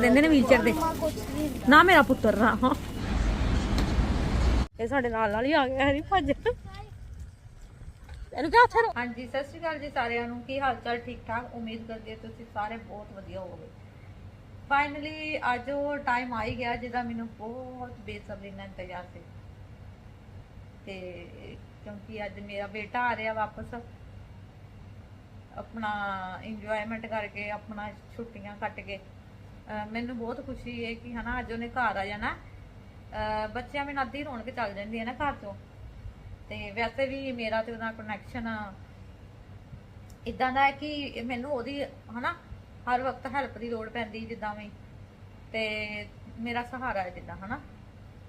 ਦਿੰਦੇ ਨੇ ਵੀਲਚੇਅਰ ਤੇ। ਨਾ ਮੇਰਾ ਪੁੱਤਰ ਨਾ। ਹਾਂ ਇਹ ਸਾਡੇ ਨਾਲ ਨਾਲ ਹੀ ਆ ਗਿਆ ਹਰੀ ਭੱਜ। ਇਹਨੂੰ ਕਿਹਾ ਉੱਥੇ ਹਾਂਜੀ, ਸਤਿ ਸ਼੍ਰੀ ਅਕਾਲ ਜੀ ਸਾਰਿਆਂ ਨੂੰ। ਕੀ ਹਾਲ ਚਾਲ ਠੀਕ ਠਾਕ ਉਮੀਦ ਕਰਦੀ ਤੁਸੀਂ ਸਾਰੇ ਬਹੁਤ ਵਧੀਆ ਹੋਵੋਗੇ। ਫਾਈਨਲੀ ਅੱਜ ਉਹ ਟਾਈਮ ਆ ਹੀ ਗਿਆ ਜਿਹਦਾ ਮੈਨੂੰ ਬਹੁਤ ਬੇਸਬਰੀ ਨਾਲ ਇੰਤਜ਼ਾਰ ਸੀ। ਤੇ ਕਿਉਂਕਿ ਅੱਜ ਮੇਰਾ ਬੇਟਾ ਆ ਰਿਹਾ ਵਾਪਸ। ਆਪਣਾ ਇੰਜੋਇਮੈਂਟ ਕਰਕੇ ਆਪਣਾ ਛੁੱਟੀਆਂ ਕੱਟ ਕੇ। ਮੈਨੂੰ ਬਹੁਤ ਖੁਸ਼ੀ ਹੈ ਕਿ ਹਨਾ ਅੱਜ ਉਹਨੇ ਘਰ ਆ ਜਾਣਾ। ਬੱਚਿਆਂ ਵਿੱਚ ਅੱਧੀ ਰੌਣਕ ਚੱਲ ਜਾਂਦੀ ਹੈ ਨਾ ਘਰ ਤੋਂ ਤੇ ਵੈਸੇ ਵੀ ਮੇਰਾ ਤੇ ਉਹਦਾ ਕਨੈਕਸ਼ਨ ਇਦਾਂ ਦਾ ਹੈ ਕਿ ਮੈਨੂੰ ਉਹਦੀ ਹਨਾ ਹਰ ਵਕਤ ਹੈਲਪ ਦੀ ਲੋੜ ਪੈਂਦੀ ਜਿੱਦਾਂ ਵੀ। ਤੇ ਮੇਰਾ ਸਹਾਰਾ ਹੈ ਜਿੱਦਾਂ, ਹਨਾ।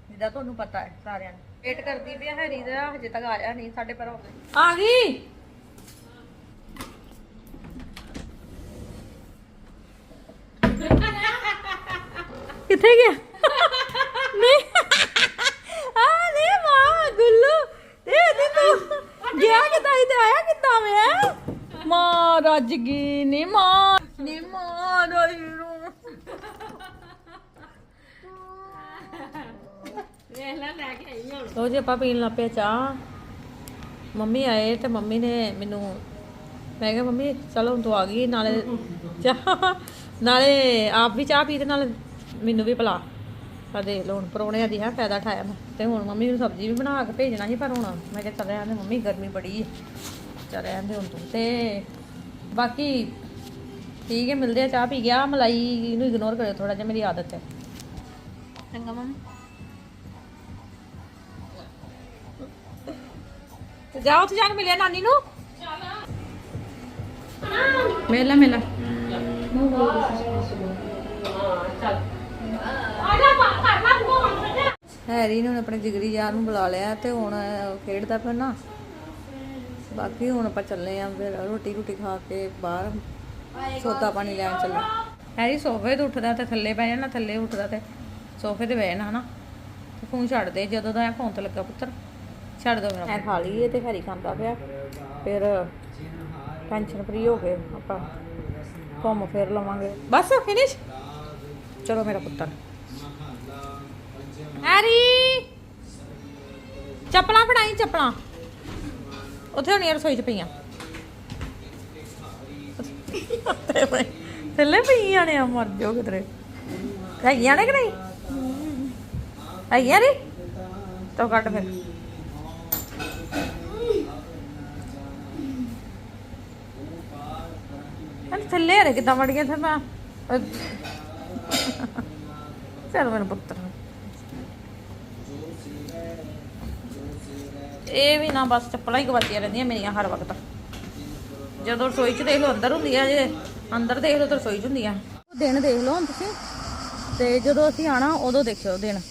ਜਿੱਦਾਂ ਤੁਹਾਨੂੰ ਪਤਾ ਹੈ ਸਾਰਿਆਂ ਨੂੰ। ਵੇਟ ਕਰਦੀ ਵੀ ਹੈਰੀ ਦਾ ਹਜੇ ਤੱਕ ਆਇਆ ਨਹੀਂ, ਸਾਡੇ ਪਰ ਆ ਗਈ? ਕਿੱਥੇ ਗਿਆ? ਨਹੀਂ। ਆ ਨਹੀਂ ਮਾਂ ਗੁੱਲੂ। ਇਹ ਨਹੀਂ ਤੂੰ ਗਿਆ ਕਿੱਦਾਂ ਹੀ ਤੇ ਆਇਆ ਕਿੱਦਾਂ ਮੈਂ? ਮਾਂ ਰੱਜ ਗਈ ਨੀ। ਮਾਂ ਨੀ ਮਾਂ ਰੋਈ ਰੂ ਲੋ ਜੀ ਆਪਾਂ ਪੀਣ ਲੱਗ ਪਏ ਚਾਹ। ਮੰਮੀ ਆਏ ਤੇ ਮੰਮੀ ਨੇ ਮੈਨੂੰ ਮੈਂ ਕਿਹਾ ਮੰਮੀ ਚਲੋ ਹੁਣ ਤੂੰ ਆ ਗਈ ਨਾਲੇ ਚਾਹ। ਨਾਲੇ ਆਪ ਵੀ ਚਾਹ ਪੀ ਤੇ ਨਾਲ ਮੈਨੂੰ ਵੀ ਪਿਲਾ। ਆ ਦੇਖ ਲਓ ਹੁਣ ਪਰੋਣਿਆਂ ਦੀ ਹੈ ਫਾਇਦਾ ਠਾਇਆ ਮੈਂ ਤੇ ਹੁਣ ਮੰਮੀ ਨੂੰ ਸਬਜ਼ੀ ਵੀ ਬਣਾ ਕੇ ਭੇਜਣਾ ਸੀ ਪਰ ਹੁਣ ਮੈਂ ਕਿਹਾ ਚੱਲ ਰਹਿਣ ਦੇ ਮੰਮੀ ਗਰਮੀ ਬੜੀ ਹੈ ਚੱਲ ਰਹਿਣ ਦੇ ਹੁਣ ਤੂੰ ਤੇ ਬਾਕੀ ਠੀਕ ਹੈ ਮਿਲਦੇ ਆ ਚਾਹ ਪੀ ਗਿਆ। ਮਲਾਈ ਨੂੰ ਇਗਨੋਰ ਕਰਿਓ ਥੋੜਾ ਜਿਹਾ ਮੇਰੀ ਆਦਤ ਹੈ। ਚੰਗਾ ਮੰਮੀ। ਤੇ ਜਾ ਉੱਥੇ ਜਾ ਕੇ ਮਿਲਿਆ ਨਾਨੀ ਨੂੰ? ਮੇਲਾ ਮੇਲਾ। ਹੈਰੀ ਨੇ ਆਪਣੇ ਜਿਗਰੀ ਯਾਰ ਨੂੰ ਬੁਲਾ ਲਿਆ ਤੇ ਹੁਣ ਖੇਡਦਾ ਪਿਆ ਨਾ। ਬਾਕੀ ਹੁਣ ਆਪਾਂ ਚੱਲੇ ਆਂ ਫਿਰ ਰੋਟੀ ਰੋਟੀ ਖਾ ਕੇ ਬਾਹਰ ਸੋਦਾ ਪਾਣੀ ਲੈਣ ਚੱਲੇ। ਹੈਰੀ ਸੋਫੇ ਤੋਂ ਉੱਠਦਾ ਤੇ ਥੱਲੇ ਪੈ ਜਾਣਾ ਥੱਲੇ ਉੱਠਦਾ ਤੇ ਸੋਫੇ ਤੇ ਬਹਿ ਜਾਣਾ ਹਨਾ। ਤੇ ਫੋਨ ਛੱਡ ਦੇ ਜਦੋਂ ਦਾ ਫੋਨ ਤੇ ਲੱਗਾ ਪੁੱਤਰ ਛੱਡ ਦੋ ਮੇਰਾ ਮੈਂ ਖਾ ਲਈਏ ਤੇ ਹੈਰੀ ਖਾਂਦਾ ਪਿਆ। ਫਿਰ ਟੈਨਸ਼ਨ ਫਰੀ ਹੋ ਕੇ ਆਪਾਂ। ਘੁੰਮ ਫਿਰ ਲਵਾਂਗੇ। ਬਸ ਫਿਨਿਸ਼ ਚਲੋ ਮੇਰਾ ਪੁੱਤਰ। ਹੈਰੀ। ਚੱਪਲਾਂ ਫੜਾਈ, ਚੱਪਲਾਂ। ਉੱਥੇ ਹੋਣੀ ਰਸੋਈ ਚ ਪਈਆਂ। ਉੱਥੇ ਪਈ- ਥੱਲੇ ਪਈਆਂ ਨੇ ਆ ਮਰ ਜਾਓ ਕਿਧਰੇ। ਹੈਗੀਆਂ ਨੇ ਕਿ ਨਹੀਂ? ਹੈਗੀਆਂ ਨੀ? ਤੋ ਕੱਟ ਫਿਰ। ਅਰੇ ਥੱਲੇ ਹਰੇ ਕਿੱਦਾਂ ਵੜ ਗਿਆ ਫਿਰ ਮੈਂ ਚਲ ਮੇਰਾ ਪੁੱਤਰ। ਇਹ ਵੀ ਨਾ ਬਸ ਚੱਪਲਾਂ ਹੀ ਗਵਾਚੀਆਂ ਰਹਿੰਦੀਆਂ ਮੇਰੀਆਂ ਹਰ ਵਕਤ। ਜਦੋਂ ਰਸੋਈ 'ਚ ਦੇਖ ਲਓ, ਅੰਦਰ ਹੁੰਦੀ ਆ ਜੇ ਅੰਦਰ ਦੇਖ ਲਓ ਤਾਂ ਰਸੋਈ 'ਚ ਹੁੰਦੀ ਆ। ਦਿਨ ਦੇਖ ਲਓ ਹੁਣ ਤੁਸੀਂ। ਤੇ ਜਦੋਂ ਅਸੀਂ ਆਣਾ, ਉਦੋਂ ਦੇਖਿਓ ਦਿਨ।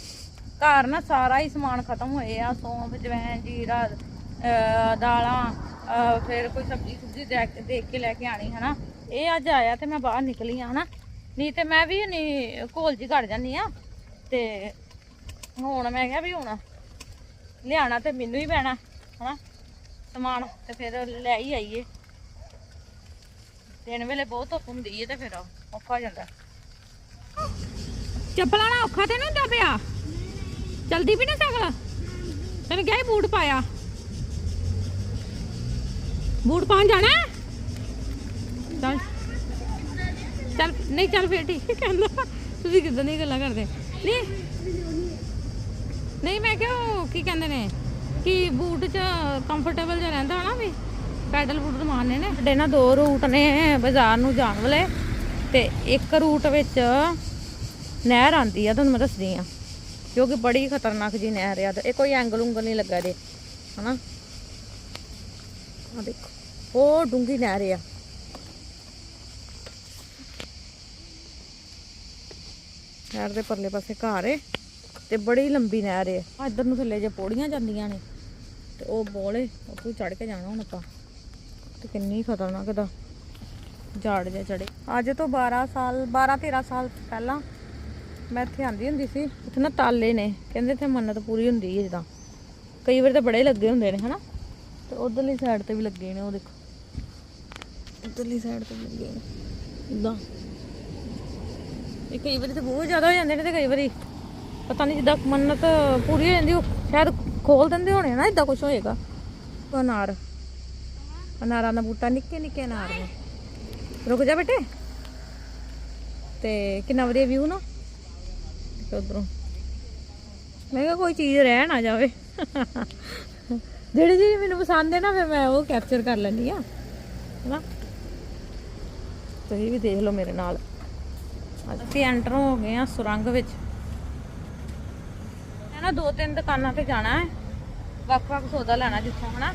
ਘਰ ਨਾ ਸਾਰਾ ਹੀ ਸਮਾਨ ਖਤਮ ਹੋਏ ਆ। ਸੌਂਫ, ਜਵੈਣ, ਜੀਰਾ ਦਾਲਾਂ, ਅਹ, ਫਿਰ ਕੋਈ ਸਬਜ਼ੀ ਸੁਬਜ਼ੀ ਦੇਖ ਕੇ ਲੈ ਕੇ ਆਣੀ, ਹਨਾ। ਇਹ ਅੱਜ ਆਇਆ ਤੇ ਮੈਂ ਬਾਹਰ ਨਿਕਲੀ ਆ, ਹਨਾ। ਨਹੀਂ ਤੇ ਮੈਂ ਵੀ ਨਹੀਂ ਘੋਲ ਜੀ ਘੜ ਜਾਂਦੀ ਆ। ਤੇ ਹੁਣ ਮੈਂ ਕਿਹਾ ਵੀ ਹੁਣ ਲਿਆਣਾ ਤੇ ਮੈਨੂੰ ਹੀ ਪੈਣਾ, ਹਨਾ? ਸਮਾਨ ਤੇ ਫਿਰ ਲੈ ਹੀ ਆਈਏ। ਦਿਨ ਵੇਲੇ ਬਹੁਤ ਧੁੱਪ ਹੁੰਦੀ ਹੈ ਤੇ ਫਿਰ ਔਖਾ ਹੋ ਜਾਂਦਾ। ਚੱਪਲਾਂ ਨਾਲ ਔਖਾ ਤੇ ਨਹੀਂ ਹੁੰਦਾ ਪਿਆ? ਚਲਦੀ ਵੀ ਨਾ ਸਾਈਕਲ ਤੈਨੂੰ ਕਿਹਾ ਸੀ ਬੂਟ ਪਾਇਆ। ਬੂਟ ਪਾਉਣ ਜਾਣਾ? ਹੈ? ਚੱਲ। ਚੱਲ, ਨਹੀਂ ਚੱਲ ਫੇਰ ਠੀਕ ਹੈ। ਕਹਿੰਦਾ, ਤੁਸੀਂ ਕਿਦਾਂ ਦੀਆਂ ਗੱਲਾਂ ਕਰਦੇ? ਨਹੀਂ। ਨਹੀਂ, ਮੈਂ ਕਿਹਾ ਉਹ ਕੀ ਕਹਿੰਦੇ ਨੇ ਕਿ ਬੂਟ 'ਚ ਕੰਫਰਟੇਬਲ ਜਿਹਾ ਰਹਿੰਦਾ ਹਨਾ ਵੀ, ਪੈਡਲ ਬੂਟ ਮਾਰਨੇ ਨੇ ਸਾਡੇ ਨਾ ਦੋ ਰੂਟ ਨੇ ਬਾਜ਼ਾਰ ਨੂੰ ਜਾਣ ਵਾਲੇ ਤੇ ਇੱਕ ਰੂਟ ਵਿੱਚ ਨਹਿਰ ਆਂਦੀ ਆ, ਤੁਹਾਨੂੰ ਮੈਂ ਦੱਸਦੀ ਆ, ਜੋ ਬੜੀ ਖਤਰਨਾਕ ਜੀ ਨਹਿਰ ਆ ਇਹ ਕੋਈ ਐਂਗਲ ਉਂਗਲ ਨਹੀਂ ਲੱਗਾ ਜੇ, ਹਨਾ। ਆ ਦੇਖੋ ਉਹ ਡੂੰਗੀ ਨਹਿਰ ਆ। ਨਹਿਰ ਦੇ ਪਰਲੇ ਪਾਸੇ ਘਰ ਏ। ਤੇ ਬੜੀ ਲੰਬੀ ਨਹਿਰ ਏ। ਆ ਇੱਧਰ ਨੂੰ ਥੱਲੇ ਜੇ ਪੌੜੀਆਂ ਜਾਂਦੀਆਂ ਨੇ, ਤੇ ਉਹ ਬੋਲੇ ਉੱਥੋਂ ਚੜ ਕੇ ਜਾਣਾ ਹੁਣ ਆਪਾਂ। ਤੇ ਕਿੰਨੀ ਖਤਰਨਾਕ ਦਾ ਝਾੜ ਜਿਹਾ ਚੜੇ ਅੱਜ ਤੋਂ 12 ਸਾਲ 12 13 ਸਾਲ ਪਹਿਲਾਂ ਮੈਂ ਇੱਥੇ ਆਂਦੀ ਹੁੰਦੀ ਸੀ, ਉੱਥੇ ਨਾ ਤਾਲੇ ਨੇ, ਕਹਿੰਦੇ ਇੱਥੇ ਮੰਨਤ ਪੂਰੀ ਹੁੰਦੀ ਹੈ ਜਿੱਦਾਂ। ਕਈ ਵਾਰ ਤਾਂ ਬੜੇ ਲੱਗੇ ਹੁੰਦੇ ਨੇ, ਹਨਾ? ਤੇ ਉਧਰਲੀ ਸਾਈਡ ਤੇ ਵੀ ਲੱਗੇ ਨੇ, ਉਹ ਦੇਖੋ। ਉਧਰਲੀ ਸਾਈਡ ਤੇ ਵੀ ਲੱਗੇ ਨੇ। ਇਦਾਂ ਇਹ ਕਈ ਵਾਰੀ ਤਾਂ ਬਹੁਤ ਜ਼ਿਆਦਾ ਹੋ ਜਾਂਦੇ ਨੇ ਤੇ ਕਈ ਵਾਰੀ ਪਤਾ ਨਹੀਂ ਜਿੱਦਾਂ ਮੰਨਤ ਪੂਰੀ ਹੋ ਜਾਂਦੀ, ਉਹ ਸ਼ਾਇਦ ਖੋਲ ਦਿੰਦੇ ਹੋਣੇ ਨਾ ਇਦਾਂ ਕੁਝ ਹੋਏਗਾ। ਅਨਾਰ। ਅਨਾਰਾਂ ਦਾ ਬੂਟਾ, ਨਿੱਕੇ ਨਿੱਕੇ ਅਨਾਰ ਨੇ ਰੁਕ ਜਾ ਬੇਟੇ। ਤੇ ਕਿੰਨਾ ਵਧੀਆ ਵਿਊ ਨਾ। ਉਧਰੋਂ। ਮੈਂ ਕਿਹਾ ਕੋਈ ਚੀਜ਼ ਰਹਿ ਨਾ ਜਾਵੇ। ਜਿਹੜੀ ਚੀਜ਼ ਮੈਨੂੰ ਪਸੰਦ ਹੈ ਨਾ, ਫਿਰ ਮੈਂ ਉਹ ਕੈਪਚਰ ਕਰ ਲੈਂਦੀ ਆ। ਹੈਨਾ? ਤੁਸੀਂ ਵੀ ਦੇਖ ਲਓ ਮੇਰੇ ਨਾਲ। ਅਸੀਂ ਐਂਟਰ ਹੋ ਗਏ ਆ ਸੁਰੰਗ ਵਿੱਚ। ਨਾ ਦੋ ਤਿੰਨ ਦੁਕਾਨਾਂ ਤੇ ਜਾਣਾ ਹੈ। ਵੱਖ-ਵੱਖ ਸੌਦਾ ਲੈਣਾ ਜਿੱਥੋਂ, ਹਨਾ।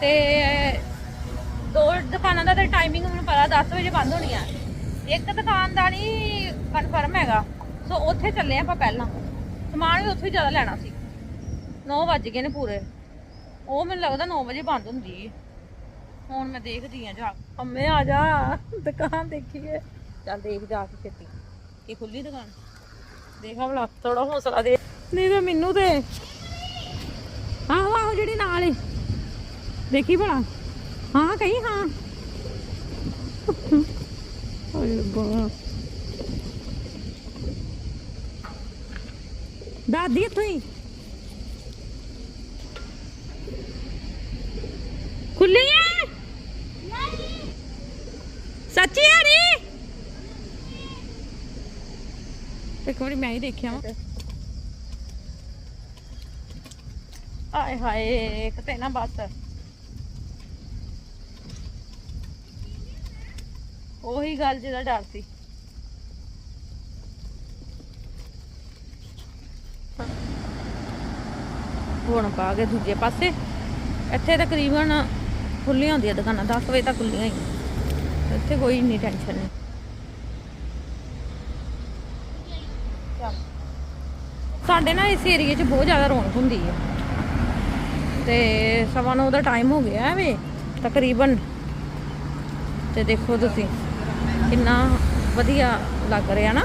ਤੇ ਦੋ ਦੁਕਾਨਾਂ ਦਾ ਤੇ ਟਾਈਮਿੰਗ ਮੈਨੂੰ ਪਤਾ 10 ਵਜੇ ਬੰਦ ਹੋਣੀ ਆ। ਇੱਕ ਦੁਕਾਨ ਦਾ ਨਹੀਂ ਕਨਫਰਮ ਹੈਗਾ। ਸੋ ਉੱਥੇ ਚੱਲੇ ਆਪਾਂ ਪਹਿਲਾਂ। ਸਮਾਨ ਵੀ ਉੱਥੇ ਹੀ ਜ਼ਿਆਦਾ ਲੈਣਾ ਸੀ। 9 ਵੱਜ ਗਏ ਨੇ ਪੂਰੇ। ਉਹ ਮੈਨੂੰ ਲੱਗਦਾ 9 ਵਜੇ ਬੰਦ ਹੁੰਦੀ ਹੈ ਹੁਣ ਮੈਂ ਦੇਖਦੀ ਆ ਜਾ ਅੰਮੇ, ਆ ਜਾ। ਦੁਕਾਨ ਦੇਖੀਏ। ਚੱਲ ਦੇਖ ਜਾ ਕੇ ਛੇਤੀ। ਕੀ ਖੁੱਲੀ ਦੁਕਾਨ? ਦੇਖਾ ਭਲਾ ਥੋੜਾ ਹੌਸਲਾ ਦੇ ਨਹੀਂ ਤੇ ਮੈਨੂੰ ਤੇ ਆਹੋ ਆਹੋ ਜਿਹੜੀ ਨਾਲ ਏ। ਦੇਖੀ ਭਲਾ? ਹਾਂ, ਕਹੀ ਹਾਂ। ਓਏ ਬਾ ਦਾਦੀ ਇੱਥੋਂ ਹੀ। ਖੁੱਲੀ ਹੈ ਸੱਚੀ ਹੈ ਇੱਕ ਵਾਰੀ ਮੈਂ ਹੀ ਦੇਖਿਆ ਵਾ। ਆਏ ਹਾਏ, ਇੱਕ ਤੇ ਨਾ ਬਸ। ਉਹੀ ਗੱਲ ਜਿਹਦਾ ਡਰ ਸੀ। ਹੁਣ ਪਾ ਕੇ ਦੂਜੇ ਪਾਸੇ। ਇੱਥੇ ਤਕਰੀਬਨ ਖੁੱਲੀਆਂ ਹੁੰਦੀਆਂ ਦੁਕਾਨਾਂ 10 ਵਜੇ ਤੱਕ ਖੁੱਲੀਆਂ ਹੀ। ਇੱਥੇ ਕੋਈ ਇੰਨੀ ਟੈਨਸ਼ਨ ਨਹੀਂ। ਸਾਡੇ ਨਾ ਇਸ ਏਰੀਏ 'ਚ ਬਹੁਤ ਜ਼ਿਆਦਾ ਰੌਣਕ ਹੁੰਦੀ ਹੈ ਤੇ ਸਵਾ ਨੌ ਦਾ ਟਾਈਮ ਹੋ ਗਿਆ ਵੇ ਤਕਰੀਬਨ। ਤੇ ਦੇਖੋ ਤੁਸੀਂ ਕਿੰਨਾ ਵਧੀਆ ਲੱਗ ਰਿਹਾ ਨਾ।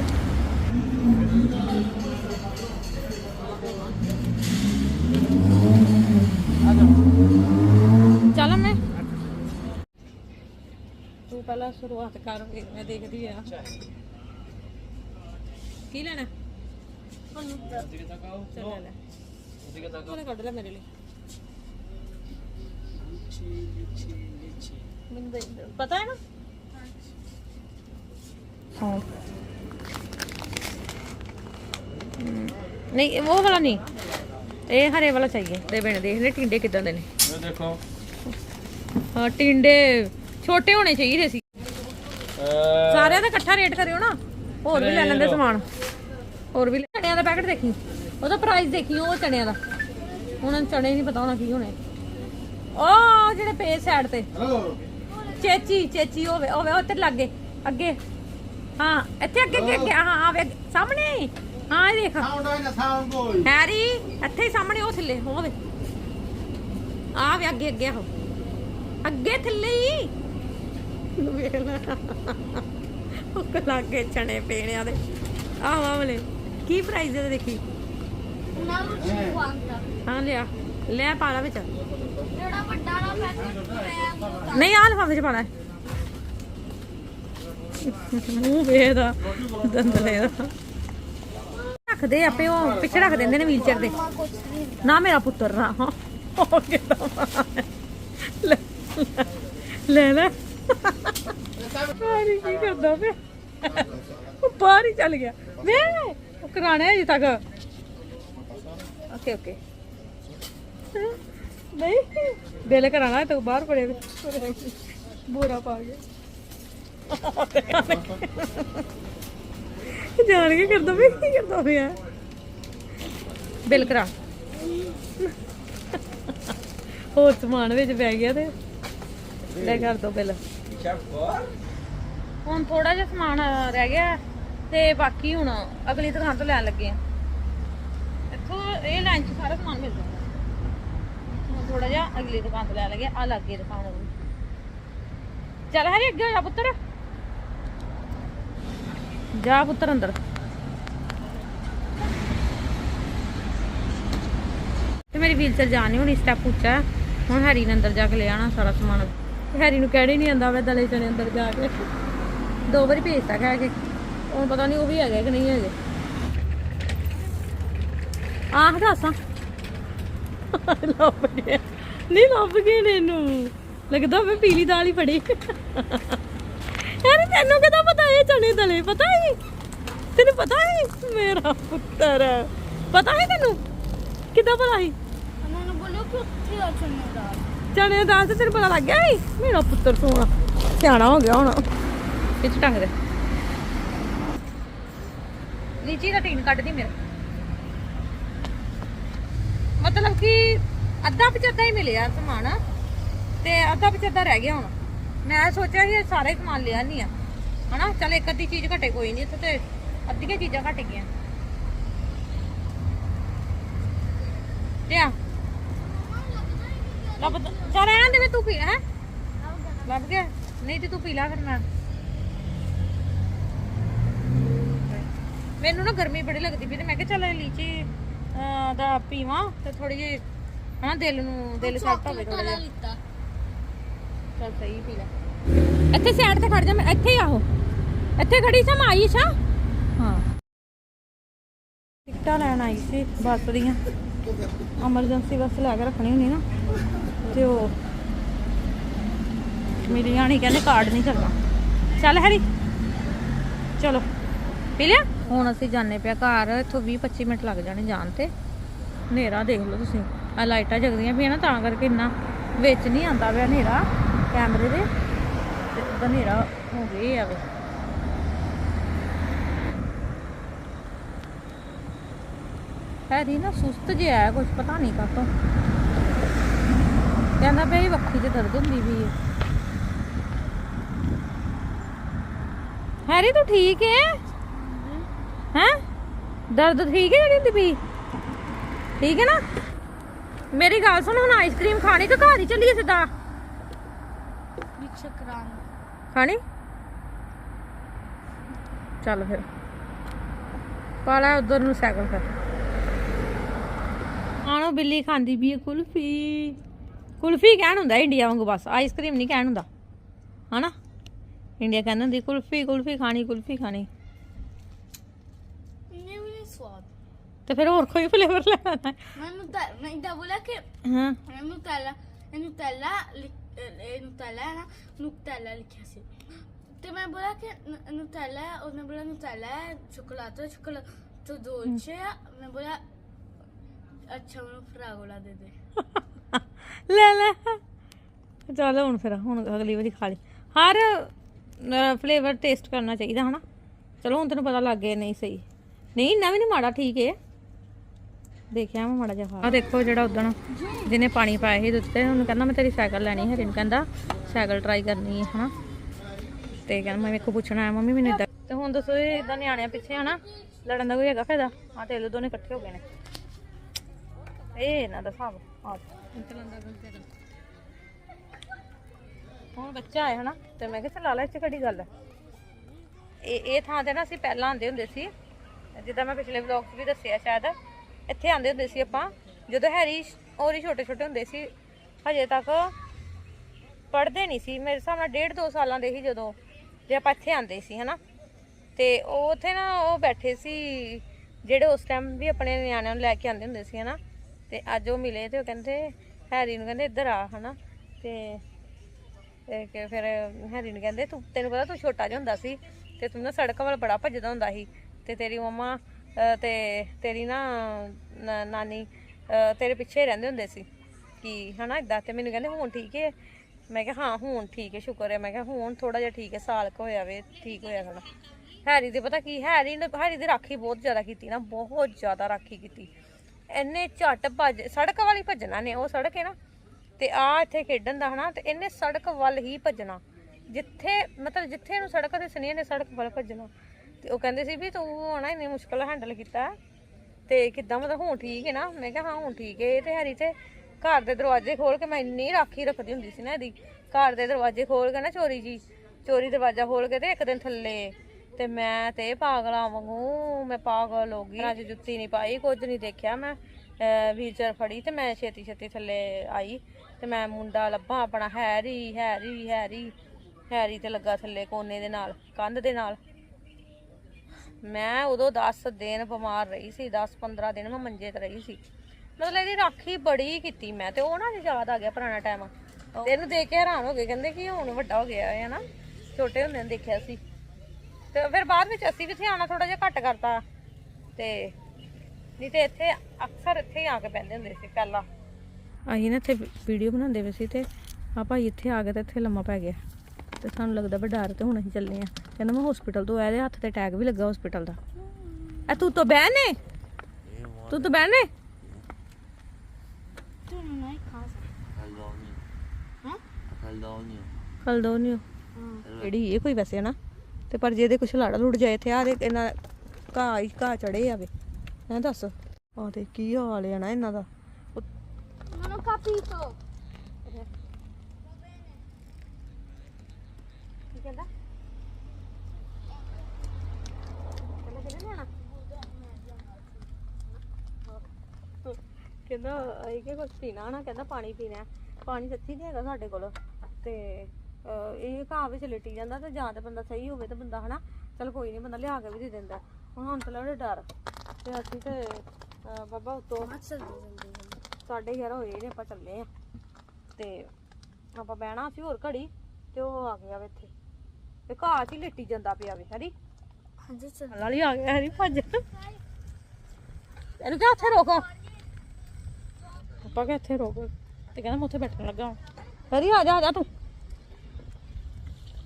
ਚੱਲ ਮੈਂ। ਤੂੰ ਪਹਿਲਾਂ ਸ਼ੁਰੂਆਤ ਕਰ ਮੈਂ ਦੇਖਦੀ ਆ। ਕੀ ਲੈਣਾ? ਚੱਲ ਲੈ ਲੈ। ਉਹਨੇ ਕੱਢ ਲੈ ਮੇਰੇ ਲਈ। ਮੈਨੂੰ ਦੇ। ਪਤਾ ਹੈ ਨਾ? ਹਾਂ। ਹਮ, ਨਹੀਂ ਉਹ ਵਾਲਾ ਨਹੀਂ। ਇਹ ਹਰੇ ਵਾਲਾ ਚਾਹੀਏ ਤੇ ਬਣ ਦੇਖ ਲੈ ਟਿੰਡੇ ਕਿਦਾਂ ਦੇ ਨੇ? ਇਹ ਦੇਖੋ। ਹਾਂ ਟਿੰਡੇ ਛੋਟੇ ਹੋਣੇ ਚਾਹੀਦੇ ਸੀ। ਅਹ ਸਾਰਿਆਂ ਦਾ ਇਕੱਠਾ ਰੇਟ ਕਰਿਓ ਨਾ। ਹੋਰ ਵੀ ਲੈ ਲੈਂਦੇ ਸਮਾਨ। ਹੋਰ ਵੀ ਲੈ- ਚਣਿਆਂ ਦਾ ਪੈਕਟ ਦੇਖੀ। ਉਹਦਾ ਪ੍ਰਾਈਸ ਦੇਖੀ ਉਹ ਚਣਿਆਂ ਦਾ। ਹੁਣ ਚਣੇ ਨਹੀਂ ਪਤਾ ਹੋਣਾ ਕੀ ਹੋਣੇ। ਉਹ ਜਿਹੜੇ ਪੇ ਸਾਈਡ ਤੇ। ਚੇਚੀ ਚੇਚੀ ਹੋਵੇ ਹੋਵੇ ਉੱਤੇ ਲੱਗੇ ਅੱਗੇ। ਹਾਂ ਇੱਥੇ ਅੱਗੇ ਅੱਗੇ ਅੱਗੇ। ਹਾਂ ਆਵੇ ਅੱਗੇ। ਸਾਹਮਣੇ। ਹਾਂ ਇਹ ਦੇਖ। Sound boy na sound boy. Harry ਇੱਥੇ ਹੀ ਸਾਹਮਣੇ ਉਹ ਥੱਲੇ ਹੋਵੇ ਆ ਵੇ ਅੱਗੇ ਅੱਗੇ ਆਹੋ। ਅੱਗੇ ਥੱਲੇ ਹੀ। ਵੇਖ ਲੈ। ਉਹ ਲਾਗੇ ਚਣੇ ਪੇਣਿਆਂ ਦੇ। ਆਹ ਵਾਲੇ। ਕੀ ਪ੍ਰਾਈਸ ਦੇ ਦੇਖੀ? ਹਾਂ ਲਿਆ। ਲੈ ਪਾ ਲਾ ਵਿੱਚ। ਜਿਹੜਾ ਵੱਡਾ ਨਾ ਪੈਕਟ ਨਹੀਂ ਆਹ ਲਫਾਫੇ ਚ ਪਾਣਾ ਮੂੰਹ ਵੇਦਾ ਦੰਦਲੇ ਦਾ ਰੱਖਦੇ ਆਪੇ ਉਹ ਪਿੱਛੇ ਰੱਖ ਦਿੰਦੇ ਨੇ ਵੀਲਚੇਅਰ ਦੇ ਨਾ ਮੇਰਾ ਪੁੱਤਰ ਨਾ ਹਾਂ? ਲੈ ਲੈ ਸਾਰੀ ਕੀ ਕਰਦਾ ਵੇ ਉਹ ਬਾਹਰ ਹੀ ਚੱਲ ਗਿਆ। ਵੇ ਉਹ ਕਰਾਣਾ ਅਜੇ ਤੱਕ। Okay okay. ਨਹੀਂ। ਬਿੱਲ ਕਰਾਣਾ ਹੈ ਬਾਹਰ ਪੜੇ ਬੋਰਾ ਪਾ ਗਿਆ ਜਾਣ ਕੇ ਕਰਦਾ ਵੀ, ਕੀ ਕਰਦਾ ਪਿਆ? ਬਿੱਲ ਕਰਾ। ਹੋਰ ਸਮਾਨ ਵਿੱਚ ਪੈ ਗਿਆ ਤੇ। ਲੈ ਕਰ ਦੋ ਬਿੱਲ। ਹੁਣ ਥੋੜਾ ਜਿਹਾ ਸਮਾਨ ਰਹਿ ਗਿਆ ਤੇ ਬਾਕੀ ਹੁਣ ਅਗਲੀ ਦੁਕਾਨ ਤੋਂ ਲੈਣ ਲੱਗੇ ਆ। ਇੱਥੋਂ ਇਹ ਲਾਈਨ 'ਚ ਸਾਰਾ ਸਮਾਨ ਮਿਲ ਥੋੜਾ ਜਿਹਾ ਅਗਲੀ ਦੁਕਾਨ ਤੋਂ ਲੈ ਲਗੇ ਆ ਲੱਗੇ ਦੁਕਾਨ ਉਹ ਚੱਲ ਹਰੀ, ਅੱਗੇ ਜਾ ਪੁੱਤਰ। ਜਾ ਪੁੱਤਰ ਅੰਦਰ। ਤੇ ਮੇਰੀ ਵੀਲਚੇਅਰ ਜਾ ਨਹੀਂ ਹੋਣੀ ਸਟੈਪ ਉੱਚਾ ਹੁਣ ਹੈਰੀ ਨੇ ਅੰਦਰ ਜਾ ਕੇ ਲੈ ਆਣਾ ਸਾਰਾ ਸਮਾਨ। ਹੈਰੀ ਨੂੰ ਕਹਿਣਾ ਹੀ ਨਹੀਂ ਆਂਦਾ ਵੇ ਦਲੇ ਚਣੇ ਅੰਦਰ ਜਾ ਕੇ। ਦੋ ਵਾਰੀ ਭੇਜਤਾ ਕਹਿ ਕੇ। ਹੁਣ ਪਤਾ ਨਹੀਂ ਉਹ ਵੀ ਹੈਗੇ ਕਿ ਨਹੀਂ ਹੈਗੇ। ਆਹ ਦੱਸਾਂ ਲੱਭ ਗਿਆ ਨਹੀਂ ਲੱਭ ਗਏ ਨੇ ਇਹਨੂੰ। ਲੱਗਦਾ ਮੈਂ ਪੀਲੀ ਦਾਲ ਹੀ ਫੜੀ। ਯਾਰ ਤੈਨੂੰ ਕਿਦਾਂ ਪਤਾ ਇਹ ਚਣੇ ਦਲੇ ਪਤਾ ਹੀ। ਤੈਨੂੰ ਪਤਾ ਹੀ? ਮੇਰਾ ਪੁੱਤਰ। ਪਤਾ ਹੈ ਤੈਨੂੰ? ਕਿਦਾਂ ਪਤਾ ਸੀ ਉਹਨਾਂ ਨੂੰ ਬੋਲੋ ਕਿ ਉੱਥੇ ਆ ਚੰਨੇ ਦਾ ਚਣੇ ਦੀ ਦਾਲ ਤੇ ਤੈਨੂੰ ਪਤਾ ਲੱਗ ਗਿਆ ਸੀ ਮੇਰਾ ਪੁੱਤਰ ਸੋਹਣਾ। ਸਿਆਣਾ ਹੋ ਗਿਆ ਹੁਣ। ਵਿੱਚ ਟੰਗ ਦੇ। ਲੀਚੀ ਦਾ ਟੀਨ ਕੱਢਦੀ ਮੇਰੇ। ਮਤਲਬ ਕਿ ਅੱਧਾ ਪਚੱਧਾ ਹੀ ਮਿਲਿਆ ਸਮਾਨ, ਤੇ ਅੱਧਾ ਪਚੱਧਾ ਰਹਿ ਗਿਆ ਹੁਣ। ਮੈਂ ਸੋਚਿਆ ਸੀ ਸਾਰਾ ਹੀ ਸਮਾਨ ਲਿਆ ਨਹੀਂ ਆ। ਹਨਾ? ਚਲ ਇੱਕ ਅੱਧੀ ਚੀਜ਼ ਘਟੇ, ਕੋਈ ਨਹੀਂ, ਇੱਥੇ ਤੇ ਅੱਧੀਆਂ ਚੀਜ਼ਾਂ ਘਟ ਗਈਆਂ। ਤੇ ਆ ਲੱਭ ਚਾ ਰਹਿਣ ਦੇ ਤੂੰ ਪੀ ਹੈ? ਲੱਭ ਗਿਆ। ਨਹੀਂ ਤੇ ਤੂੰ ਪੀ ਲਾ ਫਿਰ ਮੈਂ ਮੈਨੂੰ ਨਾ ਗਰਮੀ ਬੜੀ ਲੱਗਦੀ ਪਈ ਤੇ ਮੈਂ ਕਿਹਾ ਚੱਲ ਲੀਚੀ ਦਾ ਪੀਵਾਂ ਤੇ ਥੋੜੀ ਜਿਹੀ ਹਨਾ ਦਿਲ ਨੂੰ ਦਿਲ ਸੈੱਟ ਹੋਵੇ ਥੋੜਾ ਜਿਹਾ। ਲਿੱਤਾ। ਚੱਲ ਸਹੀ ਪੀ ਲੈ। ਇੱਥੇ ਸਾਈਡ ਤੇ ਖੜ ਜਾ ਮੈਂ ਇੱਥੇ ਹੀ ਆਹੋ ਇੱਥੇ ਖੜੀ ਸਾਂ ਮੈਂ ਆਈ ਸਾਂ। ਹਾਂ। ਟਿਕਟਾਂ ਲੈਣ ਆਈ ਸੀ ਬੱਸ ਦੀਆਂ। ਐਮਰਜੈਂਸੀ ਬੱਸ ਲੈ ਕੇ ਰੱਖਣੀ ਹੁੰਦੀ ਨਾ ਤੇ ਉਹ ਮੇਰੀ ਜਾਣੀ ਕਹਿੰਦੇ ਕਾਰਡ ਨਹੀਂ ਚੱਲਦਾ। ਚੱਲ ਹੈਰੀ। ਚਲੋ। ਪੀ ਲਿਆ? ਹੁਣ ਅਸੀਂ ਜਾਣੇ ਪਿਆ ਘਰ, ਇੱਥੋਂ 20 25 ਮਿੰਟ ਲੱਗ ਜਾਣੇ ਜਾਣ ਤੇ। ਹਨੇਰਾ ਦੇਖ ਲਓ ਤੁਸੀਂ। ਆ ਲਾਈਟਾਂ ਜਗਦੀਆਂ ਪਈਆਂ ਨਾ, ਤਾਂ ਕਰਕੇ ਇੰਨਾ ਵਿੱਚ ਨਹੀਂ ਆਂਦਾ ਪਿਆ ਹਨੇਰਾ ਕੈਮਰੇ ਦੇ। ਤੇ ਹਨੇਰਾ ਹੋ ਗਏ ਆ ਵੇ। ਹੈਰੀ ਨਾ ਸੁਸਤ ਜਿਹਾ ਹੈ ਕੁਝ ਪਤਾ ਨਹੀਂ ਕਾਤੋਂ ਕਹਿੰਦਾ ਪਿਆ ਇਹ ਵੱਖੀ 'ਚ ਦਰਦ ਹੁੰਦੀ ਵੀ ਹੈ ਹੈਰੀ, ਤੂੰ ਠੀਕ ਹੈ ਹੈਂ? ਦਰਦ ਠੀਕ ਹੈ ਜਿਹੜੀ ਹੁੰਦੀ ਪਈ? ਠੀਕ ਹੈ ਨਾ? ਮੇਰੀ ਗੱਲ ਸੁਣ ਹੁਣ ਆਈਸਕ੍ਰੀਮ ਖਾਣੀ ਕਿ ਘਰ ਹੀ ਚੱਲੀਏ ਸਿੱਧਾ? ਵਿੱਚ ਕਰਾਂ ਖਾਣੀ? ਚੱਲ ਫਿਰ। ਪਾਲਾ ਉਧਰ ਨੂੰ ਸਾਈਕਲ ਫਿਰ। ਆਣੋ ਬਿੱਲੀ ਖਾਂਦੀ ਵੀ ਕੁਲਫੀ। ਕੁਲਫੀ ਕਹਿਣ ਹੁੰਦਾ ਇੰਡੀਆ ਵਾਂਗੂ ਬਸ ਆਈਸਕ੍ਰੀਮ ਨਹੀਂ ਕਹਿਣ ਹੁੰਦਾ। ਹਨਾ? ਇੰਡੀਆ ਕਹਿੰਦੇ ਹੁੰਦੀ ਕੁਲਫੀ ਕੁਲਫੀ ਖਾਣੀ ਕੁਲਫੀ ਖਾਣੀ ਇਹਨੇ ਵੀ ਨਹੀਂ ਸਵਾਦ ਤੇ ਫਿਰ ਹੋਰ ਕੋਈ ਫਲੇਵਰ ਲੈਣਾ ਮੈਂ ਨੁਤੈਲਾ ਮੈਂ ਇਦਾਂ ਬੋਲਿਆ ਕਿ ਹਾਂ। ਮੈਂ ਨੁਤੈਲਾ ਇਹ ਨੁਤੈਲਾ ਲਿਖ- ਇਹ ਨੁਤੈਲਾ ਹੈ ਨਾ ਨੁਤੈਲਾ ਲਿਖਿਆ ਸੀ। ਤੇ ਮੈਂ ਬੋਲਿਆ ਕਿ ਨ- ਨੁਤੈਲਾ ਹੈ ਉਹਨੇ ਬੋਲਿਆ ਨੁਤੈਲਾ ਹੈ ਚੋਕਲਾਤਾ ਚੋਕਲਾਤਾ ਦੋਲਚੇ ਆ। ਮੈਂ ਬੋਲਿਆ ਅੱਛਾ ਮੈਨੂੰ ਫਰਾਗੋਲਾ ਦੇ ਦੇ। ਲੈ ਲੈ। ਚਲ ਹੁਣ ਫਿਰ ਹੁਣ ਅਗਲੀ ਵਾਰੀ ਖਾ ਲਈ। ਹਰ ਫਲੇਵਰ ਟੇਸਟ ਕਰਨਾ ਚਾਹੀਦਾ ਹਨਾ? ਚਲੋ ਹੁਣ ਤੈਨੂੰ ਪਤਾ ਲੱਗ ਗਿਆ ਨਹੀਂ ਸਹੀ। ਨਹੀਂ ਇੰਨਾ ਵੀ ਨਹੀਂ ਮਾੜਾ ਠੀਕ ਹੈ ਦੇਖਿਆ ਮੈਂ ਮਾੜਾ ਜਿਹਾ ਆ ਦੇਖੋ ਜਿਹੜਾ ਉਦਣ ਜਿਹਨੇ ਪਾਣੀ ਪਾਇਆ ਸੀ ਦੁੱਧ ਉਹਨੂੰ ਕਹਿੰਦਾ ਮੈਂ ਤੇਰੀ ਸਾਈਕਲ ਲੈਣੀ ਹੈ ਨੂੰ ਕਹਿੰਦਾ ਸਾਈਕਲ ਟਰਾਈ ਕਰਨੀ ਹੈ, ਹਨਾ। ਤੇ ਕਹਿੰਦਾ ਮੈਂ ਵੇਖੋ ਪੁੱਛਣਾ ਆਇਆ, ਮੰਮੀ ਮੈਨੂੰ ਇਦਾਂ ਤੇ ਹੁਣ ਦੱਸੋ ਇਹ ਇਦਾਂ ਨਿਆਣਿਆਂ ਪਿੱਛੇ, ਹਨਾ, ਲੜਨ ਦਾ ਕੋਈ ਹੈਗਾ ਫਾਇਦਾ? ਆ ਤੇ ਲੋ ਦੋਨੇ ਇਕੱਠੇ ਹੋ ਗਏ ਨੇ। ਇਹ ਇਹਨਾਂ ਦਾ ਹਿਸਾਬ ਆ ਹੁਣ ਬੱਚਾ ਆਇਆ, ਹਨਾ, ਤੇ ਮੈਂ ਕਿਹਾ ਚਲਾ ਲੈ, ਇੱਥੇ ਕਿਹੜੀ ਗੱਲ। ਹੈ ਇਹ ਇਹ ਥਾਂ ਤੇ ਨਾ ਅਸੀਂ ਪਹਿਲਾਂ ਆਂਦੇ ਹੁੰਦੇ ਸੀ। ਜਿੱਦਾਂ ਮੈਂ ਪਿਛਲੇ ਵਲੌਗ 'ਚ ਵੀ ਦੱਸਿਆ ਸ਼ਾਇਦ। ਇੱਥੇ ਆਂਦੇ ਹੁੰਦੇ ਸੀ ਆਪਾਂ, ਜਦੋਂ ਹੈਰੀ ਹੋਰ ਛੋਟੇ ਛੋਟੇ ਹੁੰਦੇ ਸੀ, ਹਜੇ ਤੱਕ ਪੜ੍ਹਦੇ ਨਹੀਂ ਸੀ। ਮੇਰੇ ਹਿਸਾਬ ਨਾਲ ਡੇਢ ਦੋ ਸਾਲਾਂ ਦੇ ਸੀ ਜਦੋਂ ਜੇ ਆਪਾਂ ਇੱਥੇ ਆਂਦੇ ਸੀ, ਹਨਾ? ਤੇ ਉਹ ਉੱਥੇ ਨਾ ਉਹ ਬੈਠੇ ਸੀ, ਜਿਹੜੇ ਉਸ ਟਾਈਮ ਵੀ ਆਪਣੇ ਨਿਆਣਿਆਂ ਨੂੰ ਲੈ ਕੇ ਆਂਦੇ ਹੁੰਦੇ ਸੀ, ਹਨਾ? ਤੇ ਅੱਜ ਉਹ ਮਿਲੇ ਤੇ ਉਹ ਕਹਿੰਦੇ, ਹੈਰੀ ਨੂੰ ਕਹਿੰਦੇ, ਇੱਧਰ ਆ, ਹਨਾ? ਤੇ ਤੇ ਕਿ ਫਿਰ ਹੈਰੀ ਨੂੰ ਕਹਿੰਦੇ, ਤੂੰ, ਤੈਨੂੰ ਪਤਾ ਤੂੰ ਛੋਟਾ ਜਿਹਾ ਹੁੰਦਾ ਸੀ ਤੇ ਤੂੰ ਨਾ ਸੜਕਾਂ ਵੱਲ ਬੜਾ ਭੱਜਦਾ ਹੁੰਦਾ ਸੀ ਤੇ ਤੇਰੀ ਮੰਮਾ ਤੇ ਤੇਰੀ ਨਾ ਨਾਨੀ ਤੇਰੇ ਪਿੱਛੇ ਰਹਿੰਦੇ ਹੁੰਦੇ ਸੀ ਕਿ ਹਨਾ ਇਦਾਂ ਤੇ ਮੈਨੂੰ ਕਹਿੰਦੇ ਹੁਣ ਠੀਕ ਹੈ ਮੈਂ ਕਿਹਾ ਹਾਂ, ਹੁਣ ਠੀਕ ਹੈ ਸ਼ੁਕਰ ਹੈ ਮੈਂ ਕਿਹਾ ਹੁਣ ਥੋੜਾ ਜਿਹਾ ਠੀਕ ਹੈ ਸਾਲ ਕੁ ਹੋਇਆ ਵੇ, ਠੀਕ ਹੋਇਆ ਥੋੜਾ ਹੈਰੀ ਦੇ ਪਤਾ ਕੀ, ਹੈਰੀ ਨੇ, ਹੈਰੀ ਦੀ ਰਾਖੀ ਬਹੁਤ ਜ਼ਿਆਦਾ ਕੀਤੀ ਨਾ, ਬਹੁਤ ਜ਼ਿਆਦਾ ਰਾਖੀ ਕੀਤੀ। ਇੰਨੇ ਝੱਟ ਭੱਜ, ਸੜਕ ਵਾਲੀ ਭੱਜਣਾ ਨੇ ਉਹ ਸੜਕ ਹੈ ਨਾ। ਤੇ ਆ ਇੱਥੇ ਖੇਡਣ ਦਾ ਹਨਾ, ਤੇ ਇਹਨੇ ਸੜਕ ਵੱਲ ਹੀ ਭੱਜਣਾ। ਜਿੱਥੇ, ਮਤਲਬ ਜਿੱਥੇ ਇਹਨੂੰ ਸੜਕ ਤੇ ਸੁਣੀ ਇਹਨੇ ਸੜਕ ਵੱਲ ਭੱਜਣਾ। ਤੇ ਉਹ ਕਹਿੰਦੇ ਸੀ ਵੀ ਤੂੰ ਹਣਾ ਇੰਨੀ ਮੁਸ਼ਕਲ ਹੈਂਡਲ ਕੀਤਾ। ਤੇ ਕਿੱਦਾਂ ਮਤਲਬ ਹੁਣ ਠੀਕ ਹੈ ਨਾ? ਮੈਂ ਕਿਹਾ ਹਾਂ, ਹੁਣ ਠੀਕ ਹੈ। ਇਹ ਤੇ ਹਰੀ ਤੇ ਘਰ ਦੇ ਦਰਵਾਜ਼ੇ ਖੋਲ ਕੇ ਮੈਂ ਇੰਨੀ ਰਾਖੀ ਰੱਖਦੀ ਹੁੰਦੀ ਸੀ ਨਾ ਇਹਦੀ। ਘਰ ਦੇ ਦਰਵਾਜ਼ੇ ਖੋਲ ਕੇ ਨਾ ਚੋਰੀ ਜੀ, ਚੋਰੀ ਦਰਵਾਜ਼ਾ ਖੋਲ ਕੇ ਤੇ ਇੱਕ ਦਿਨ ਥੱਲੇ। ਤੇ ਮੈਂ ਤੇ ਪਾਗਲਾਂ ਵਾਂਗੂ, ਮੈਂ ਪਾਗਲ ਹੋ ਗਈ। ਅੱਜ ਜੁੱਤੀ ਨਹੀਂ ਪਾਈ, ਕੁਝ ਨਹੀਂ ਦੇਖਿਆ ਮੈਂ। ਵੀਲਚੇਅਰ ਫੜੀ ਤੇ ਮੈਂ ਛੇਤੀ ਛੇਤੀ ਥੱਲੇ ਆਈ। ਤੇ ਮੈਂ ਮੁੰਡਾ ਲੱਭਾ ਆਪਣਾ, ਹੈਰੀ ਹੈਰੀ ਹੈਰੀ। ਹੈਰੀ ਤੇ ਲੱਗਾ ਥੱਲੇ ਕੋਨੇ ਦੇ ਨਾਲ, ਕੰਧ ਦੇ ਨਾਲ। ਮੈਂ ਉਦੋਂ 10 ਦਿਨ ਬਿਮਾਰ ਰਹੀ ਸੀ 10 15 ਦਿਨ ਮੈਂ ਮੰਜੇ ਤੇ ਰਹੀ ਸੀ। ਮਤਲਬ ਇਹਦੀ ਰਾਖੀ ਬੜੀ ਕੀਤੀ ਮੈਂ ਤੇ ਉਹ ਨਾ ਯਾਦ ਆ ਗਿਆ ਪੁਰਾਣਾ ਟਾਈਮ ਇਹਨੂੰ ਦੇਖ ਕੇ ਹੈਰਾਨ ਹੋ ਗਏ ਕਹਿੰਦੇ ਕਿ ਹੁਣ ਵੱਡਾ ਹੋ ਗਿਆ ਹੈ ਨਾ ਛੋਟੇ ਹੁੰਦੇ ਨੇ ਦੇਖਿਆ ਸੀ। ਤੇ ਫਿਰ ਬਾਅਦ ਵਿੱਚ ਅਸੀਂ ਵੀ ਇੱਥੇ ਆਣਾ ਥੋੜਾ ਜਿਹਾ ਘੱਟ ਕਰਤਾ। ਤੇ ਨਹੀਂ ਤੇ ਇੱਥੇ ਅਕਸਰ ਇੱਥੇ ਹੀ ਆ ਕੇ ਬੈੰਦੇ ਹੁੰਦੇ ਸੀ ਪਹਿਲਾਂ। ਅਸੀਂ ਨਾ ਇੱਥੇ ਵੀਡੀਓ ਬਣਾਉਂਦੇ ਪਏ ਸੀ ਤੇ ਆ ਭਾਈ ਇੱਥੇ ਆ ਗਿਆ ਤੇ ਇੱਥੇ ਲੰਮਾ ਪੈ ਗਿਆ। ਤੇ ਸਾਨੂੰ ਲੱਗਦਾ ਵੀ ਡਰ ਤੇ ਹੁਣ ਅਸੀਂ ਚੱਲੇ ਆ। ਕਹਿੰਦਾ ਮੈਂ ਹਸਪੀਟਲ ਤੋਂ ਆਇਆ ਹੱਥ ਤੇ ਟੈਗ ਵੀ ਲੱਗਾ ਹਸਪੀਟਲ ਦਾ। ਐ ਤੂੰ ਤਾਂ ਬਹਿ ਨੇ। ਤੂੰ ਤਾਂ ਬਹਿ ਨੇ। ਤੂੰ ਨਹੀਂ ਖਾ ਸਕਦਾ ਹਾਂ? ਖਲਦੋਨੀਓ ਜਿਹੜੀ ਇਹ ਕੋਈ ਵੈਸੇ ਨਾ ਤੇ ਪਰ ਜੇ ਇਹਦੇ ਕੁਛ ਲੜ ਲੁੜ ਜਾਏ ਤੇ ਆ ਦੇ ਇਹਨਾਂ ਘਾਹ ਹੀ ਘਾਹ ਚੜੇ ਆਵੇ ਹੈਂ ਦੱਸ? ਆ ਤੇ ਕੀ ਹਾਲ ਹੈ ਨਾ ਇਹਨਾਂ ਦਾ। ਉਹ Non ho capito. ਕੀ ਕਹਿੰਦਾ? ਕਹਿੰਦਾ ਕਿਹਨੇ ਲੈਣਾ ਕਹਿੰਦਾ ਇਹ ਕਿ ਕੁਝ ਪੀਣਾ ਨਾ ਕਹਿੰਦਾ ਪਾਣੀ ਪੀਣਾ ਹੈ। ਪਾਣੀ ਸੱਚੀ ਨਹੀਂ ਹੈਗਾ ਸਾਡੇ ਕੋਲ। ਤੇ ਅਹ, ਇਹ ਘਾਹ ਵਿੱਚ ਲਿਟੀ ਜਾਂਦਾ ਤੇ ਜਾਂ ਤੇ ਬੰਦਾ ਸਹੀ ਹੋਵੇ ਤੇ ਬੰਦਾ ਹਨਾ ਚਲ ਕੋਈ ਨਹੀਂ ਬੰਦਾ ਲਿਆ ਕੇ ਵੀ ਦੇ ਦਿੰਦਾ। ਹੁਣ ਹੁਣ ਤਾਂ ਲੱਗਦਾ ਡਰ। ਤੇ ਅਸੀਂ ਤੇ ਅਹ, ਬਾਬਾ ਉਤੋਂ ਸਾਢੇ 11 ਹੋਏ ਨੇ ਆਪਾਂ ਚੱਲੇ ਆ ਤੇ ਆਪਾਂ ਬਹਿਣਾ ਸੀ ਹੋਰ ਘੜੀ ਤੇ ਉਹ ਆ ਗਿਆ ਵੇ ਇੱਥੇ। ਤੇ ਘਾਹ 'ਚ ਹੀ ਲਿਟੀ ਜਾਂਦਾ ਪਿਆ ਵੇ ਹਰੀ। ਲਾਲੀ ਆ ਗਿਆ ਹਰੀ ਭੱਜ। ਇਹਨੂੰ ਕਿਹਾ ਉੱਥੇ ਰੋਕੋ। ਕਿਹਾ ਇੱਥੇ ਰੋਕ। ਤੇ ਕਹਿੰਦਾ ਮੈਂ ਉੱਥੇ ਬੈਠਣ ਲੱਗਾ। ਹਾਂ ਹਰੀ ਆ ਜਾ ਆ ਜਾ ਤੂੰ।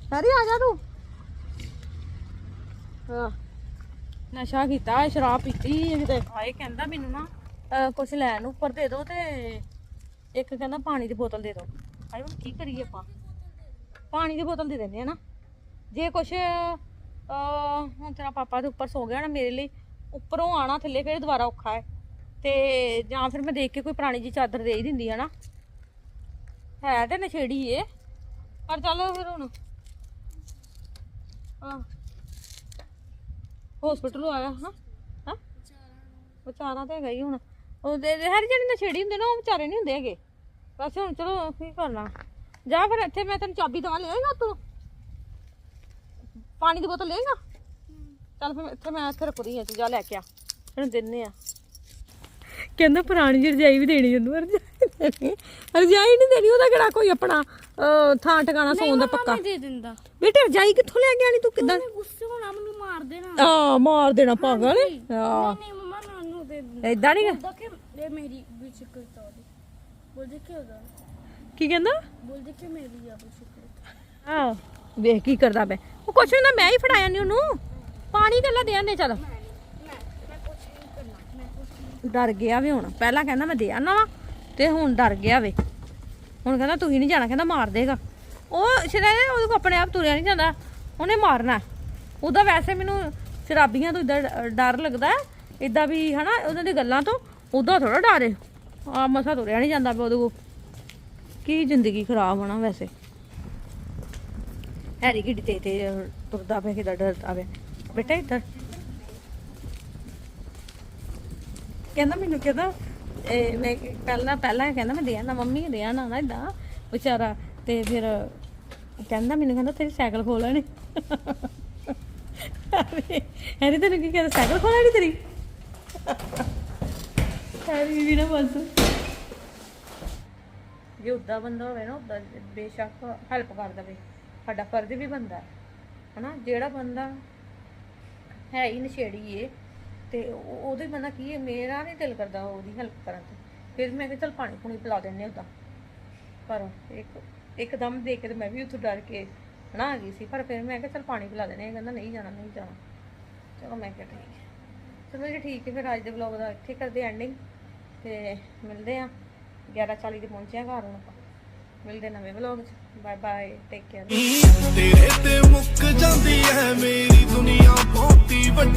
ਹਰੀ ਆ ਜਾ ਤੂੰ। ਹਾਂ। ਨਸ਼ਾ ਕੀਤਾ ਸ਼ਰਾਬ ਪੀਤੀ ਕਿਤੇ। ਆਏ ਕਹਿੰਦਾ ਮੈਨੂੰ ਨਾ ਅਹ ਕੁਛ ਲੈਣ ਨੂੰ ਉੱਪਰ ਦੇ ਦਿਓ ਤੇ ਇੱਕ ਕਹਿੰਦਾ ਪਾਣੀ ਦੀ ਬੋਤਲ ਦੇ ਦਿਓ ਆਏ ਹੁਣ ਕੀ ਕਰੀਏ ਆਪਾਂ? ਪਾਣੀ ਦੀ ਬੋਤਲ ਦੇ ਦਿੰਦੇ ਆ ਨਾ। ਜੇ ਕੁਛ, ਅਹ, ਹੁਣ ਤੇਰਾ ਪਾਪਾ ਦੇ ਉੱਪਰ ਸੋ ਗਿਆ ਨਾ ਮੇਰੇ ਲਈ, ਉੱਪਰੋਂ ਆਣਾ ਥੱਲੇ ਫਿਰ ਦੁਬਾਰਾ ਔਖਾ ਹੈ। ਤੇ ਜਾਂ ਫਿਰ ਮੈਂ ਦੇਖ ਕੇ ਕੋਈ ਪੁਰਾਣੀ ਜੀ ਚਾਦਰ ਦੇ ਹੀ ਦਿੰਦੀ ਹੈ ਨਾ ਹੈ ਤੇ ਨਸ਼ੇੜੀ ਏ। ਪਰ ਚੱਲ ਫਿਰ ਹੁਣ, ਹਾਂ। ਹਸਪੀਟਲ ਆਇਆ, ਹਾਂ ਹਾਂ। ਵਿਚਾਰਾ ਤਾਂ ਹੈਗਾ ਹੀ ਹੁਣ। ਉਹ ਦੇ ਹਰ ਜਿਹੜੀ ਨਸ਼ੇੜੀ ਹੁੰਦੇ ਨਾ, ਉਹ ਵਿਚਾਰੇ ਨਹੀਂ ਹੁੰਦੇ ਹੈਗੇ। ਬਸ ਹੁਣ ਚਲੋ ਕੀ ਕਰਨਾ। ਜਾ ਫਿਰ ਇੱਥੇ ਮੈਂ ਤੈਨੂੰ ਚਾਬੀ ਦਵਾ ਲਿਆਏਗਾ ਤੂੰ ਪਾਣੀ ਦੀ ਬੋਤਲ ਲਏਗਾ ਚੱਲ ਫਿਰ ਇੱਥੇ ਮੈਂ ਇੱਥੇ ਰੱਖਦੀ ਹਾਂ ਤੂੰ ਜਾ ਲੈ ਕੇ ਆ। ਇਹਨੂੰ ਦਿੰਨੇ ਆ। ਕਹਿੰਦਾ ਪੁਰਾਣੀ ਜਿਹੀ ਰਜਾਈ ਵੀ ਦੇਣੀ ਉਹਨੂੰ ਰਜਾਈ ਰਜਾਈ ਨਹੀਂ ਦੇਣੀ ਉਹਦਾ ਕਿਹੜਾ ਕੋਈ ਆਪਣਾ ਥਾਂ ਟਿਕਾਣਾ ਸੌਣ ਦਾ ਪੱਕਾ? ਦੇ ਦਿੰਦਾ। ਬੇਟੇ ਰਜਾਈ ਕਿੱਥੋਂ ਲੈ ਕੇ ਆਣੀ ਤੂੰ ਕਿੱਦਾਂ? ਗੁੱਸੇ ਹੋਣਾ ਮੈਨੂੰ ਮਾਰ ਦੇਣਾ। ਆ ਮਾਰ ਦੇਣਾ ਪਾਗਲ। ਆ। ਨਹੀਂ ਮਮਾ ਨਾਨੂ ਦੇ ਦਿੰਦਾ। ਇਦਾਂ ਨਹੀਂ ਬੋਲਦਾ ਕਿ ਇਹ ਮੇਰੀ ਆ ਉਹਦੀ। ਬੋਲਦੇ ਕਿ ਉਹਦਾ ਕੀ ਕਹਿੰਦਾ? ਬੋਲਦੇ ਕਿ ਮੇਰੀ ਆ ਵੇਖ ਕੀ ਕਰਦਾ ਬੈ ਉਹ ਕੁਛ ਹੁੰਦਾ ਮੈਂ ਹੀ ਫੜਾਇਆ ਨਹੀਂ ਉਹਨੂੰ। ਪਾਣੀ ਕੱਲਾ ਦੇ ਆਨੇ ਚੱਲ। ਡਰ ਗਿਆ ਵੇ ਹੁਣ। ਪਹਿਲਾਂ ਕਹਿੰਦਾ ਮੈਂ ਦੇ ਆਨਾ ਵਾ, ਤੇ ਹੁਣ ਡਰ ਗਿਆ ਵੇ। ਹੁਣ ਕਹਿੰਦਾ ਤੂੰ ਹੀ ਨਹੀਂ ਜਾਣਾ, ਕਹਿੰਦਾ ਮਾਰ ਦੇਗਾ। ਉਹ ਸ਼ਰਾਇ ਉਹਦੇ ਕੋ ਆਪਣੇ ਆਪ ਤੁਰਿਆ ਨਹੀਂ ਜਾਂਦਾ, ਉਹਨੇ ਮਾਰਨਾ। ਉਹਦਾ ਵੈਸੇ ਮੈਨੂੰ ਸ਼ਰਾਬੀਆਂ ਤੋਂ ਇਦਾਂ ਡਰ ਲੱਗਦਾ, ਇਦਾਂ ਵੀ ਹਨਾ, ਉਹਨਾਂ ਦੀ ਗੱਲਾਂ ਤੋਂ, ਉਹਦਾ ਥੋੜਾ ਡਰ ਆ ਮਸਾ ਤੁਰਿਆ ਨਹੀਂ ਜਾਂਦਾ ਪਿਆ ਉਹਦੇ ਕੋ ਕੀ ਜ਼ਿੰਦਗੀ ਖਰਾਬ ਹੋਣਾ ਵੈਸੇ। ਹੈਰੀ ਕਿੱਡੀ ਤੇ ਤੇ ਤੁਰਦਾ ਪਿਆ, ਕਿਦਾਂ ਡਰਦਾ ਪਿਆ। ਬੇਟਾ ਇੱਧਰ। ਕਹਿੰਦਾ ਮੈਨੂੰ, ਕਹਿੰਦਾ, ਇਹ ਮੈਂ ਪਹਿਲਾਂ ਪਹਿਲਾਂ ਕਹਿੰਦਾ ਮੈਂ ਦੇ ਆਣਾ ਮੰਮੀ ਦੇ ਆਣਾ ਨਾ ਇਦਾਂ, ਵਿਚਾਰਾ। ਤੇ ਫਿਰ ਕਹਿੰਦਾ ਮੈਨੂੰ, ਕਹਿੰਦਾ ਤੇਰੀ ਸਾਈਕਲ ਖੋਲ ਲੈਣੀ ਹੈਰੀ ਤੈਨੂੰ ਕੀ ਕਹਿੰਦਾ, ਸਾਈਕਲ ਖੋਲ ਲੈਣੀ ਤੇਰੀ? ਹੈਰੀ ਵੀ ਨਾ ਬਸ। ਜੇ ਉੱਦਾਂ ਬੰਦਾ ਹੋਵੇ ਨਾ, ਉੱਦਾਂ ਬੇਸ਼ੱਕ ਹੈਲਪ ਕਰ ਦਵੇ। ਸਾਡਾ ਫਰਜ਼ ਵੀ ਬੰਦਾ ਹੈ, ਹਨਾ? ਜਿਹੜਾ ਬੰਦਾ ਹੈ ਹੀ ਨਸ਼ੇੜੀ ਏ, ਤੇ ਉਹਦੇ ਬੰਦਾ ਕੀ ਹੈ ਮੇਰਾ ਨਹੀਂ ਦਿਲ ਕਰਦਾ ਉਹਦੀ ਹੈਲਪ ਕਰਨ ਤੇ। ਫਿਰ ਮੈਂ ਕਿਹਾ ਚਲ ਪਾਣੀ ਪੂਣੀ ਪਿਲਾ ਦਿੰਨੇ ਉਹਦਾ ਪਰ ਇੱਕ ਇੱਕਦਮ ਦੇਖ ਕੇ ਤੇ ਮੈਂ ਵੀ ਉੱਥੋਂ ਡਰ ਕੇ ਹਨਾ ਆ ਗਈ ਸੀ। ਪਰ ਫਿਰ ਮੈਂ ਕਿਹਾ ਚਲ ਪਾਣੀ ਪਿਲਾ ਦਿੰਨੇ ਆ ਕਹਿੰਦਾ ਨਹੀਂ ਜਾਣਾ ਨਹੀਂ ਜਾਣਾ। ਚਲੋ ਮੈਂ ਕਿਹਾ ਠੀਕ ਹੈ। ਚਲੋ ਜੀ ਠੀਕ ਹੈ। ਫਿਰ ਅੱਜ ਦੇ ਵਲੌਗ ਦਾ ਇੱਥੇ ਕਰਦੇ ਐਂਡਿੰਗ ਤੇ ਮਿਲਦੇ ਆ 11:40 ਤੇ ਪਹੁੰਚਿਆ ਘਰ ਹੁਣ ਆਪਾਂ। ਮਿਲਦੇ ਨਵੇਂ ਵਲੌਗ 'ਚ। ਬਾਏ ਬਾਏ ਟੇਕ ਕੇਅਰ ਤੇਰੇ ਤੇ ਮੁੱਕ ਜਾਂਦੀ ਹੈ ਮੇਰੀ ਦੁਨੀਆ ਬਹੁਤੀ ਵੱਡੀ।